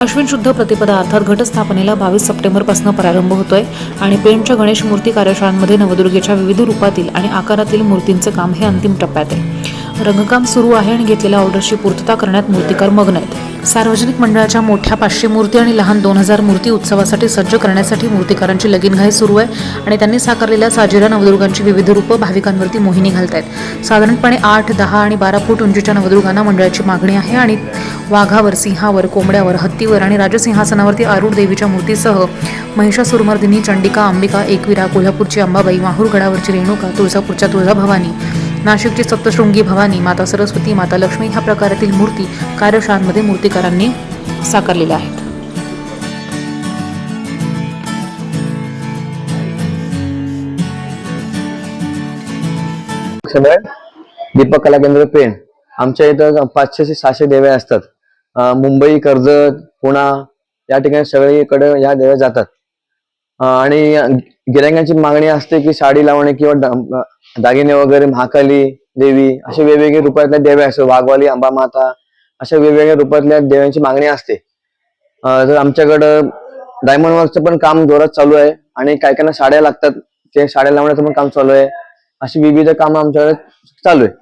अश्विन शुद्ध प्रतिपदा अर्थात घटस्थापनेला बावीस सप्टेंबरपासून प्रारंभ होतोय आणि पेमच्या गणेश मूर्ती कार्यशाळांमध्ये नवदुर्गेच्या विविध रूपातील आणि आकारातील मूर्तींचं काम हे अंतिम टप्प्यात आहे. रंगकाम सुरू आहे आणि घेतलेल्या ऑर्डरची पूर्तता करण्यात मूर्तिकार मग्न आहेत. सार्वजनिक मंडळाच्या मोठ्या पाचशे मूर्ती आणि लहान दोन हजार मूर्ती उत्सवासाठी सज्ज करण्यासाठी मूर्तिकारांची लगीनघाई सुरू आहे आणि त्यांनी साकारलेल्या साजिरा नवदुर्गांची विविध रूपं भाविकांवरती मोहिनी घालत आहेत साधारणपणे आठ दहा आणि बारा फूट उंचीच्या नवदुर्गांना मंडळाची मागणी आहे आणि वाघावर सिंहावर कोंबड्यावर हत्तीवर आणि राजसिंहासनावरती आरूढ देवीच्या मूर्तीसह महिषासुरमर्दिनी चंडिका अंबिका एकविरा कोल्हापूरची अंबाबाई माहूरगडावरची रेणुका तुळजापूरच्या तुळजाभवानी नाशिकची सप्तशृंगी भवानी माता सरस्वती माता लक्ष्मी ह्या प्रकारातील मूर्ती कार्यशाळांमध्ये मूर्तिकारांनी साकारलेल्या आहेत. दीपक कला केंद्र पेण. आमच्या इथं पाचशे ते सहाशे देव्या असतात. मुंबई कर्जत पुणा या ठिकाणी सगळीकडे या देव्या जातात. आणि गिरायकांची मागणी असते की साडी लावणे किंवा दागिने वगैरे महाकाली देवी अशा वेगवेगळ्या रूपातल्या देव्या असतो वाघवाली अंबा माता अशा वेगवेगळ्या रूपातल्या देव्यांची मागणी असते. तर आमच्याकडं डायमंड वर्कचं पण काम जोरात चालू आहे आणि काही काहींना साड्या लागतात ते साड्या लावण्याचं पण काम चालू आहे. अशी विविध कामं आमच्याकडे चालू आहे.